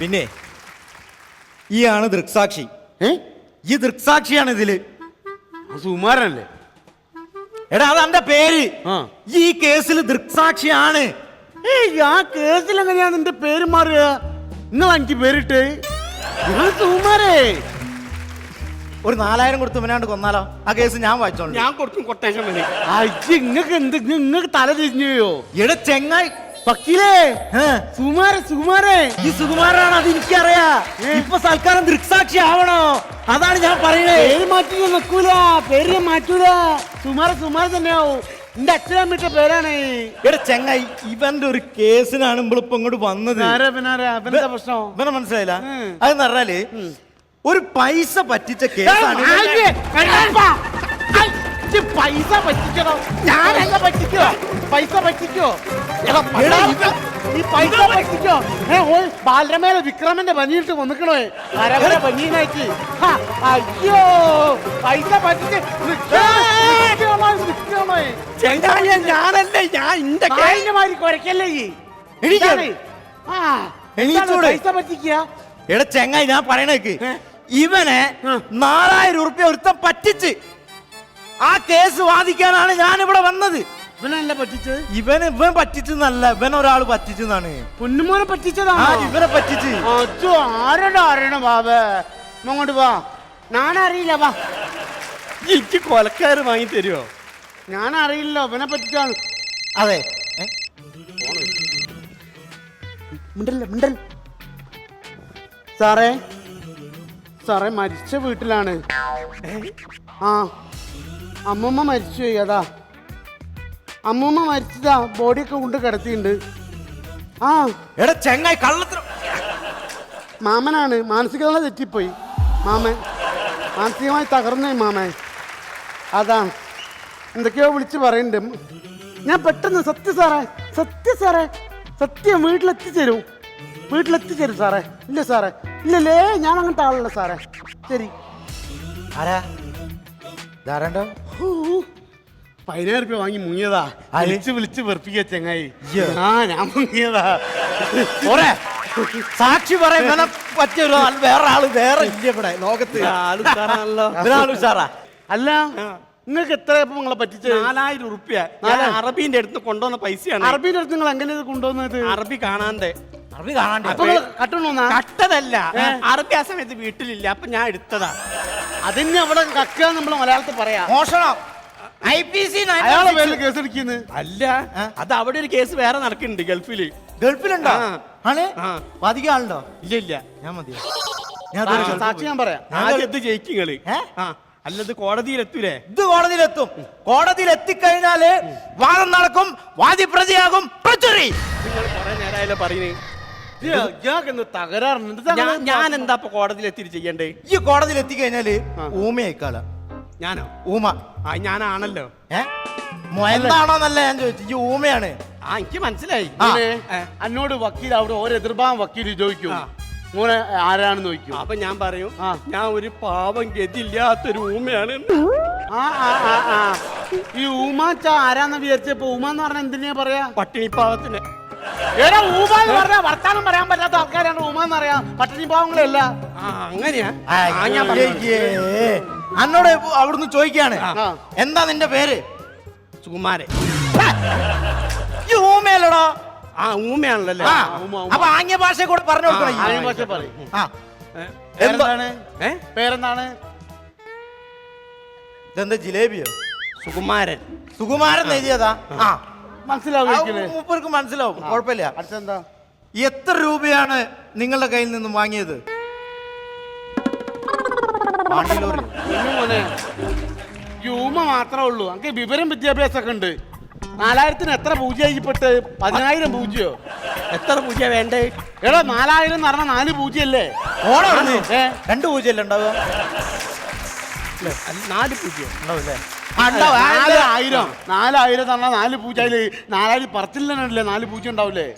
പിന്നെ ഈ ആണ് ദൃക്സാക്ഷി. ഏ? ഈ ദൃക്സാക്ഷിയാണ് ഇതിൽ. സുമാരനല്ലേ? എടാ അതെന്റെ പേര്. ആ. ഈ കേസിൽ ദൃക്സാക്ഷിയാണ്. ഏയ് ആ കേസിൽ എങ്ങനെയാ നിന്റെ പേര് മാറുക? നിങ്ങൾ എനിക്ക് പേരിട്ട്. ഞാൻ സുമാരേ. ഒരു നാലായിരം കൊടുത്ത് ഇവനാണ്ട് കൊന്നാലോ? ആ കേസ് ഞാൻ വായിച്ചോളൂ. ഞാൻ കൊടുക്കും കൊട്ടേഷൻ വേണ്ടി അയ്യ നിങ്ങൾക്ക് എന്ത് നിങ്ങൾക്ക് തല തിരിഞ്ഞുയോ എടാ ചെങ്ങായി വക്കീലേ ഏ, സുമാര സുമാരേ ഈ സുകുമാരനാണ് അത് എനിക്കറിയാ. ഇപ്പൊ സൽക്കാരം ദൃക്സാക്ഷി ആവണോ? അതാണ് ഞാൻ പറയണേ. പേര് മാറ്റി നിക്കൂല. പേര് ഞാൻ മാറ്റൂല. സുമാര സുമാര തന്നെയാവും. എന്റെ അച്ഛനമ്മയുടെ പേരാണ്. എടാ ചെങ്ങായി ഇവന്റെ ഒരു കേസിനാണ് ഇപ്പൊ ഇങ്ങോട്ട് വന്നത്. ആരാ പ്രശ്നം? ഇവനെ മനസ്സിലായില്ല? ഉം. അതെന്ന് പറഞ്ഞാൽ ഒരു പൈസ പറ്റിച്ച കേസാണ്. ഐ, ഇത് പൈസ പറ്റിക്കണോ? പറ്റിക്കോ പൈസ പറ്റിക്കോ? ഈ പൈസ പറ്റിക്കോ? ഏ ഓ ബാലരമേല വിക്രമന്റെ പനിയിട്ട് വന്നിക്കണോ? അരവര പനീനായിട്ട് അയ്യോ പൈസ പറ്റിച്ച് ഞാനല്ലേ? ഞാൻ ഇന്റെ മാതിരി കുരക്കല്ലേ ഈ? പൈസ പറ്റിക്കുക? എടാ ചെങ്ങായി ഞാൻ പറയണേക്ക്? ഇവനെ. നാലായിരം ഉറുപ്പ്യ ഒരുത്തം പറ്റിച്ച് ആ കേസ് വാദിക്കാനാണ് ഞാൻ ഇവിടെ വന്നത്. ഇവനല്ല പറ്റിച്ചത്? ഇവൻ ഇവൻ പറ്റിച്ചെന്നല്ല ഇവൻ ഒരാൾ പറ്റിച്ചെന്നാണ് പൊന്നുമോനെ ആ പറ്റിച്ചതാണോ ഇവനെ പറ്റിച്ച്. അച്ചോ ആരുടെ അറിയണം ബാബേ? അങ്ങോട്ട് വാ. ഞാനറിയില്ല വാ. എനിക്ക് കൊലക്കാര് വാങ്ങി തരുമോ ഞാനറിയില്ല ഇവനെ പറ്റിച്ചാണ് അതെ. ഏ? മിണ്ടല്ല മിണ്ടൽ. സാറേ സാറേ മരിച്ച വീട്ടിലാണ്. ആ അമ്മമ്മ മരിച്ചു പോയി അതാ. അമ്മൂമ്മ മരിച്ചതാ ബോഡിയൊക്കെ കൊണ്ട് കിടത്തിയിട്ടുണ്ട് ആ. എടാ ചെങ്ങായി കള്ളത്തിന് മാമനാണ് മാനസികത തെറ്റിപ്പോയി. മാമൻ മാനസികമായി തകർന്നേ മാമൻ. അതാ. എന്തൊക്കെയോ വിളിച്ച് പറയുന്നുണ്ട് ഞാൻ പെട്ടെന്ന് സത്യം സാറേ സത്യം സാറേ സത്യം വീട്ടിലെത്തിച്ചേരും. വീട്ടിലെത്തിച്ചേരും സാറേ. ഇല്ല സാറേ. ഇല്ലല്ലേ ഞാൻ അങ്ങനത്തെ ആളല്ല സാറേ. ശരി. ആരാ? ധാരണ്ടോ. പതിനായിരം രൂപ വാങ്ങി മുങ്ങിയതാ. അലിച്ച് വിളിച്ച് വിളിച്ച് വെറുപ്പിക്കുക ചെങ്ങായി. ആ ഞാൻ മുങ്ങിയതാ. പോരെ സാക്ഷി പറയാൻ പറ്റിയ ഒരു വേറെ ആൾ വേറെ ഇല്ല ഇവിടെ ലോകത്ത്. ആൾ അല്ല നിങ്ങൾക്ക് എത്ര നിങ്ങളെ പറ്റിച്ചത്? നാലായിരം റുപ്യ ഞാൻ? അറബീന്റെ അടുത്ത് കൊണ്ടുവന്ന പൈസയാണ്. അറബിന്റെ അടുത്ത് നിങ്ങൾ എങ്ങനെ കൊണ്ടുവന്നത്? അറബി കാണാണ്ട്. അറബി കാണാണ്ട്. കട്ടണോന്നാ കട്ടതല്ല. അറബി ആ സമയത്ത് വീട്ടിലില്ല. അപ്പൊ ഞാൻ എടുത്തതാ. അതിന് അവിടെ കക്കുക നമ്മൾ മലയാളത്തിൽ പറയാ. മോഷണം. ഐ പി സി അയാളെ പേരിൽ കേസ് എടുക്കുന്നത് അല്ല അത് അവിടെ ഒരു കേസ് വേറെ നടക്കുന്നുണ്ട് ഗൾഫിൽ ഗൾഫിലുണ്ടോ. ആണ്? ആ. ആളുണ്ടോ? ഇല്ല ഇല്ല. ഞാൻ മതി. സാക്ഷി ഞാൻ പറയാം. ഞാൻ ആദ്യം ഇത് ജയിക്കുങ്ങൾ ഏ? ആ. അല്ലത് കോടതിയിലെത്തൂലേ? ഇത് കോടതിയിലെത്തും. കോടതിയിൽ എത്തിക്കഴിഞ്ഞാൽ വാദം നടക്കും വാദി പ്രതിയാകും. പ്രചുരി നിങ്ങൾ കുറെ നേരമായാലോ പറയുന്നേ തകരാറുണ്ട് ഞാൻ ഞാൻ എന്താ കോടതിയിൽ എത്തി ചെയ്യണ്ടേ? ഈ കോടതിയിൽ എത്തിക്കഴിഞ്ഞാൽ ഊമയായിക്കാള. ഞാനോ? ഊമ. ആ ഞാനാണല്ലോ. ഏ? എന്താണോന്നല്ല ഞാൻ ചോദിച്ചു? ഈ ഊമയാണ്. ആ എനിക്ക് മനസ്സിലായി. ആ. ഏ, എന്നോട് വക്കീൽ അവിടെ ഓരോ എതിർഭാഗം വക്കീൽ ചോദിക്കും. ആ. മോനെ ആരാണെന്ന് ചോദിക്കും. അപ്പൊ ഞാൻ പറയും ആ. ഞാൻ ഒരു പാവം ഗതിയില്ലാത്തൊരു ഊമയാണ്. ആ ആ ആ ആ. ഈ ഉമാച്ച ആരാന്ന് വിചാരിച്ചപ്പോ ഊമ എന്ന് പറഞ്ഞാൽ എന്തിനാ പറയാ? പട്ടിണി പാവത്തിന് ഏടാ ഉമ എന്ന് പറഞ്ഞാൽ വർത്താനം പറയാൻ പറ്റാത്ത ആൾക്കാരാണ് ഊമ എന്ന് പറയാ പട്ടിണി പാവങ്ങളല്ല ആ അങ്ങനെയാ. ആ, ഞാൻ പറഞ്ഞു. അയ്യേ. അന്നോട് അവിടുന്ന് ചോദിക്കാണ് എന്താ നിന്റെ പേര്? സുകുമാരൻ. ഈ ഊമയല്ലടാ ആ ഊമയാണല്ലോ. അപ്പൊ ആംഗ്യ ഭാഷ കൂടെ പറഞ്ഞു കൊടുക്കണം പറയും. പേരെന്താണ്? പേരെന്താണ്? ഇതെന്താ ജിലേബിയോ? സുകുമാരൻ. സുകുമാരൻ എഴുതിയതാ? ആ. മനസ്സിലാവും മൂപ്പർക്ക് മനസ്സിലാവും. കുഴപ്പമില്ല. അടുത്തെന്താ എത്ര രൂപയാണ് നിങ്ങളുടെ കയ്യിൽ നിന്നും വാങ്ങിയത്? ഈ മാത്രമേ ഉള്ളൂ. നമുക്ക് വിവരം വിദ്യാഭ്യാസമൊക്കെ ഉണ്ട്. നാലായിരത്തിന് എത്ര പൂജ്യപ്പെട്ട് പതിനായിരം പൂജ്യോ? എത്ര പൂജ വേണ്ടേ? എടാ നാലായിരം എന്ന് പറഞ്ഞാൽ നാല് പൂജ്യല്ലേ? ഓണം രണ്ട് പൂജ്യല്ലേ ഉണ്ടാവോ നാല് പൂജ ഉണ്ടാവില്ലേ? നാലായിരം. നാലായിരം എന്ന് പറഞ്ഞാൽ നാല് പൂജ നാലായിരം പറച്ചില്ലല്ലേ നാല് പൂജ്യം ഉണ്ടാവില്ലേ?